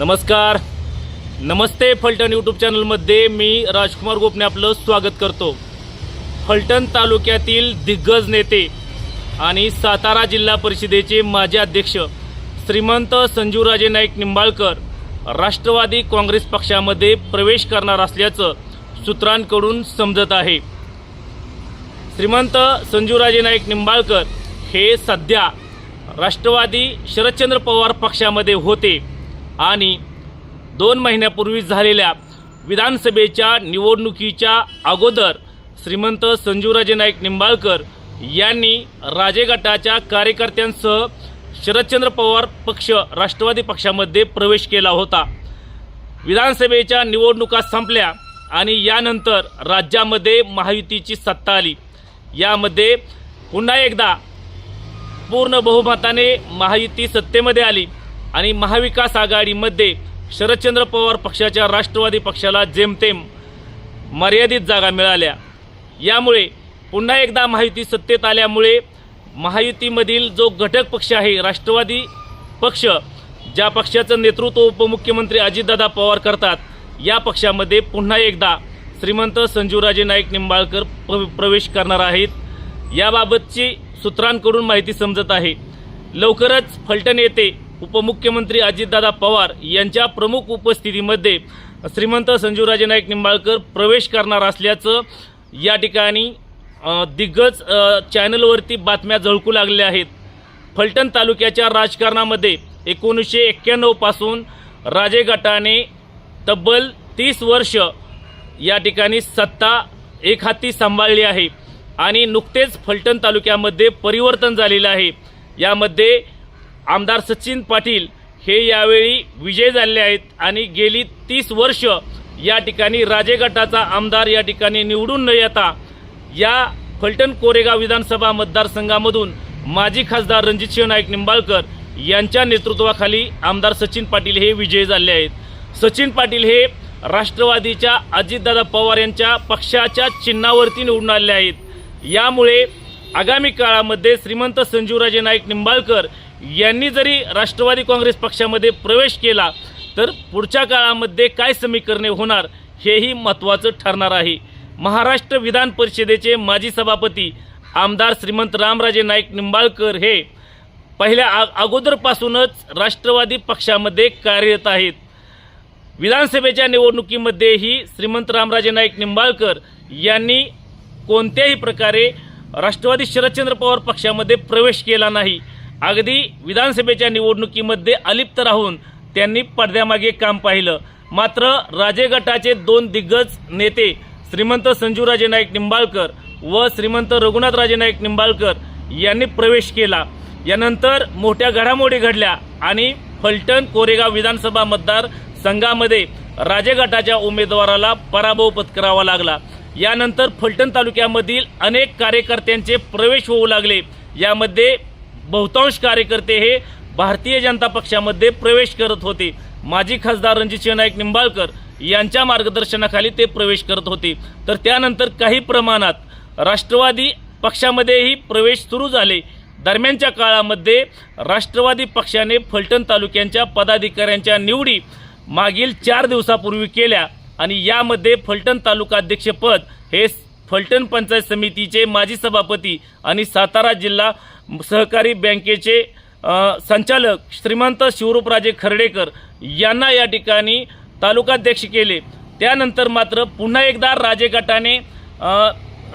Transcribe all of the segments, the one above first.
नमस्कार. नमस्ते फलटण यूट्यूब चॅनलमध्ये मी राजकुमार गोपने आपलं स्वागत करतो. फलटण तालुक्यातील दिग्गज नेते आणि सातारा जिल्हा परिषदेचे माजी अध्यक्ष श्रीमंत संजूराजे नाईक निंबाळकर राष्ट्रवादी काँग्रेस पक्षामध्ये प्रवेश करणार असल्याचं सूत्रांकडून समजत आहे. श्रीमंत संजूराजे नाईक निंबाळकर हे सध्या राष्ट्रवादी शरदचंद्र पवार पक्षामध्ये होते. आणि दोन महिन्यापूर्वी झालेल्या विधानसभेच्या निवडणुकीच्या अगोदर श्रीमंत संजूराजे नाईक निंबाळकर यांनी राजे गटाच्या कार्यकर्त्यांसह शरदचंद्र पवार पक्ष राष्ट्रवादी पक्षामध्ये प्रवेश केला होता. विधानसभेच्या निवडणुका संपल्या आणि यानंतर राज्यामध्ये महायुतीची सत्ता आली. यामध्ये पुन्हा एकदा पूर्ण बहुमताने महायुती सत्तेमध्ये आली. आणि महाविकास आघाडीमध्ये शरदचंद्र पवार पक्षाच्या राष्ट्रवादी पक्षाला जेमतेम मर्यादित जागा मिळाल्या. यामुळे पुन्हा एकदा महायुती सत्तेत आल्यामुळे महायुतीमधील जो घटक पक्ष आहे राष्ट्रवादी पक्ष ज्या पक्षाचं नेतृत्व उपमुख्यमंत्री अजितदादा पवार करतात या पक्षामध्ये पुन्हा एकदा श्रीमंत संजूराजे नाईक निंबाळकर प्र प्रवेश करणार आहेत. याबाबतची सूत्रांकडून माहिती समजत आहे. लवकरच फलटण येथे उपमुख्यमंत्री अजितदादा पवार यांच्या प्रमुख उपस्थितीमध्ये श्रीमंत संजूराजे नाईक निंबाळकर प्रवेश करणार असल्याचं या ठिकाणी दिग्गज चॅनलवरती बातम्या झळकू लागल्या आहेत. फलटण तालुक्याच्या राजकारणामध्ये एकोणीसशे एक्क्याण्णवपासून राजे गटाने तब्बल तीस वर्ष या ठिकाणी सत्ता एक हाती सांभाळली आहे आणि नुकतेच फलटण तालुक्यामध्ये परिवर्तन झालेलं आहे. यामध्ये आमदार सचिन पाटील हे यावेळी विजय झाले आहेत आणि गेली तीस वर्ष या ठिकाणी राजे गटाचा आमदार या ठिकाणी निवडून न येता या फलटण कोरेगाव विधानसभा मतदारसंघामधून माजी खासदार रणजितसिंह नाईक निंबाळकर यांच्या नेतृत्वाखाली आमदार सचिन पाटील हे विजयी झाले आहेत. सचिन पाटील हे राष्ट्रवादीच्या अजितदादा पवार यांच्या पक्षाच्या चिन्हावरती निवडून आले आहेत. यामुळे आगामी काळामध्ये श्रीमंत संजूराजे नाईक निंबाळकर यांनी जरी राष्ट्रवादी काँग्रेस पक्षामध्ये प्रवेश केला तर पुढच्या काळामध्ये काय समीकरणे होणार हेही महत्त्वाचं ठरणार आहे. महाराष्ट्र विधान परिषदेचे माजी सभापती आमदार श्रीमंत रामराजे नाईक निंबाळकर हे पहिल्या आ अगोदरपासूनच राष्ट्रवादी पक्षामध्ये कार्यरत आहेत. विधानसभेच्या निवडणुकीमध्येही श्रीमंत रामराजे नाईक निंबाळकर यांनी कोणत्याही प्रकारे राष्ट्रवादी शरदचंद्र पवार पक्षामध्ये प्रवेश केला नाही. अगदी विधानसभेच्या निवडणुकीमध्ये अलिप्त राहून त्यांनी पडद्यामागे काम पाहिलं. मात्र राजे गटाचे दोन दिग्गज नेते श्रीमंत संजूराजे नाईक निंबाळकर व श्रीमंत रघुनाथराजे नाईक निंबाळकर यांनी प्रवेश केला. यानंतर मोठ्या घडामोडी घडल्या आणि फलटण कोरेगाव विधानसभा मतदार संघामध्ये राजे गटाच्या उमेदवाराला पराभव पत्करावा लागला. यानंतर फलटण तालुक्यामधील अनेक कार्यकर्त्यांचे प्रवेश होऊ लागले. यामध्ये बहुतांश कार्यकर्ते हे भारतीय जनता पक्षामध्ये प्रवेश करत होते. माजी खासदार रणजितसिंह नाईक निंबाळकर यांच्या मार्गदर्शनाखाली ते प्रवेश करत होते. तर त्यानंतर काही प्रमाणात राष्ट्रवादी पक्षामध्येही प्रवेश सुरू झाले. दरम्यानच्या काळामध्ये राष्ट्रवादी पक्षाने फलटण तालुक्यांच्या पदाधिकाऱ्यांच्या निवडी मागील चार दिवसापूर्वी केल्या आणि यामध्ये फलटण तालुका अध्यक्षपद हे फलटण पंचायत समितीचे माजी सभापती आणि सातारा जिल्हा सहकारी बँकेचे संचालक श्रीमंत शिवरूपराजे खर्डेकर यांना या ठिकाणी तालुकाध्यक्ष केले. त्यानंतर मात्र पुन्हा एकदा राजे गटाने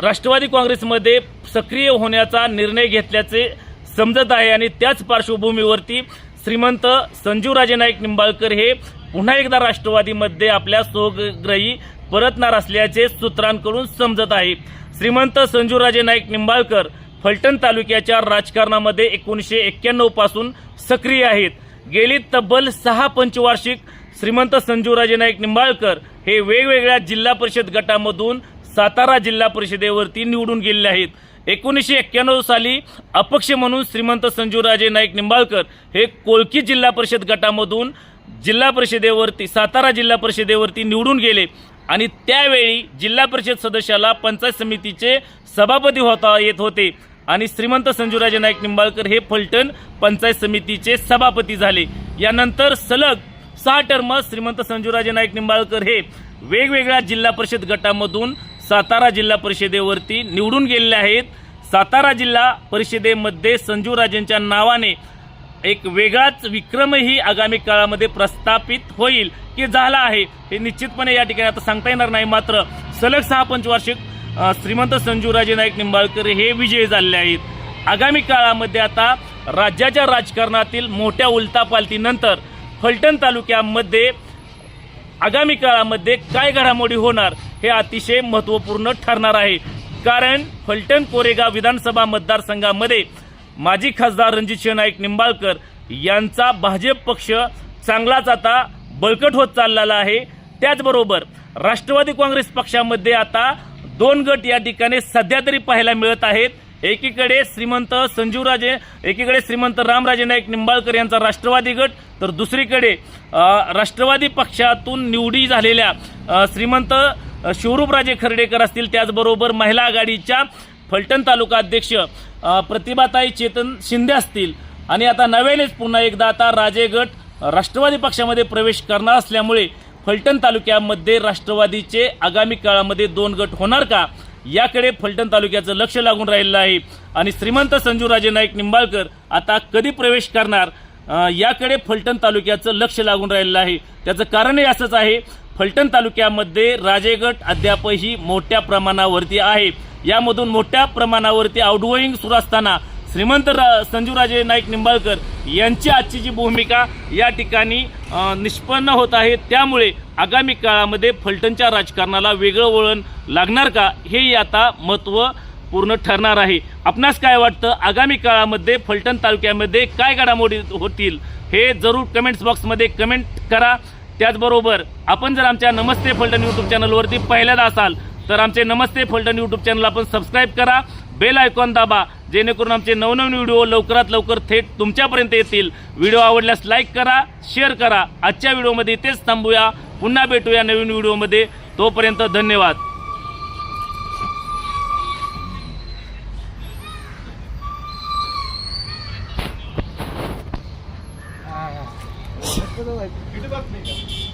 राष्ट्रवादी काँग्रेसमध्ये सक्रिय होण्याचा निर्णय घेतल्याचे समजत आहे आणि त्याच पार्श्वभूमीवरती श्रीमंत संजीवराजे नाईक निंबाळकर हे पुन्हा एकदा राष्ट्रवादीमध्ये आपल्या सोग्रही परतणार असल्याचे सूत्रांकडून समजत आहे. श्रीमंत संजूराजे नाईक निंबाळकर फलटण तालुक्याच्या राजकारणामध्ये एकोणीसशे एक्क्याण्णवपासून सक्रिय आहेत. गेली तब्बल सहा पंचवार्षिक श्रीमंत संजूराजे नाईक निंबाळकर हे वेगवेगळ्या जिल्हा परिषद गटामधून सातारा जिल्हा परिषदेवरती निवडून गेलेले आहेत. एकोणीसशे एक्क्याण्णव साली अपक्ष म्हणून श्रीमंत संजूराजे नाईक निंबाळकर हे कोळकी जिल्हा परिषद गटामधून जिल्हा परिषदेवरती सातारा जिल्हा परिषदेवरती निवडून गेले. आणि त्यावेळी जिल्हा परिषद सदस्याला पंचायत समितीचे सभापती होता येत होते. आणि श्रीमंत संजूराजे नाईक निंबाळकर हे फलटण पंचायत समितीचे सभापती झाले. यानंतर सलग सहा टर्म श्रीमंत संजूराजे नाईक निंबाळकर हे वेगवेगळ्या जिल्हा परिषद गटामधून सातारा जिल्हा परिषदेवरती निवडून गेलेले आहेत. सातारा जिल्हा परिषदेमध्ये संजूराजेंच्या नावाने एक वेगळाच विक्रमही आगामी काळामध्ये प्रस्थापित होईल. की झाला आहे. हे निश्चितपणे या ठिकाणी आता सांगता येणार नाही. मात्र सलग सहा पंचवार्षिक श्रीमंत संजूराजे नाईक निंबाळकर हे विजयी झाले आहेत. आगामी काळामध्ये आता राज्याच्या राजकारणातील मोठ्या उलटापालटीनंतर फलटण तालुक्यामध्ये आगामी काळामध्ये काय घडामोडी होणार हे अतिशय महत्त्वपूर्ण ठरणार आहे. कारण फलटण कोरेगाव विधानसभा मतदारसंघामध्ये माजी खासदार रणजितसिंह नाईक निंबाळकर यांचा भाजप पक्ष चांगलाच आता बळकट होत चाललेला आहे. त्याचबरोबर राष्ट्रवादी काँग्रेस पक्षामध्ये आता दोन गट या ठिकाणी सध्या तरी पाहायला मिळत आहेत. एकीकडे श्रीमंत संजीवराजे एकीकडे श्रीमंत रामराजे नाईक निंबाळकर यांचा राष्ट्रवादी गट तर दुसरीकडे राष्ट्रवादी पक्षातून निवडी झालेल्या श्रीमंत शिवरूपराजे खर्डेकर असतील. त्याचबरोबर महिला आघाडीच्या फलटण तालुका अध्यक्ष प्रतिभाताई चेतन शिंदे असतील. आणि आता नव्यानेच पुन्हा एकदा आता राजे गट राष्ट्रवादी पक्षामध्ये प्रवेश करणार असल्यामुळे फलटण तालुक्यामध्ये राष्ट्रवादीचे आगामी काळामध्ये दोन गट होणार का? याकडे फलटण तालुक्याचं लक्ष लागून राहिलं आहे. आणि श्रीमंत संजूराजे नाईक निंबाळकर आता कधी प्रवेश करणार? याकडे फलटण तालुक्याचं लक्ष लागून राहिलेलं आहे. त्याचं कारणही असंच आहे फलटण तालुक्यामध्ये राजेगट अद्यापही मोठ्या प्रमाणावरती आहे. यामधून मोठ्या प्रमाणावरती आउटगोईंग सुरू असताना श्रीमंत रा संजूराजे नाईक निंबाळकर यांची आजची जी भूमिका या ठिकाणी निष्पन्न होत आहे. त्यामुळे आगामी काळामध्ये फलटणच्या राजकारणाला वेगळं वळण लागणार का हेही आता महत्त्व पूर्ण ठरणार आहे. आपणास काय वाटतं? आगामी काळामध्ये फलटण तालुक्यामध्ये काय घडामोडी होतील? हे जरूर कमेंट्स बॉक्समध्ये कमेंट करा. त्याचबरोबर आपण जर आमच्या नमस्ते फलटण यूट्यूब चॅनलवरती पहिल्यांदा असाल तर आमचे नमस्ते फलटण यूट्यूब चॅनल आपण सबस्क्राईब करा. बेल आयकॉन दाबा जेणेकरून आमचे नवनवीन व्हिडिओ लवकरात लवकर थेट तुमच्यापर्यंत येतील. व्हिडिओ आवडल्यास लाईक करा शेअर करा. आजच्या व्हिडिओमध्ये इथेच थांबूया. पुन्हा भेटूया नवीन व्हिडिओमध्ये. तोपर्यंत धन्यवाद.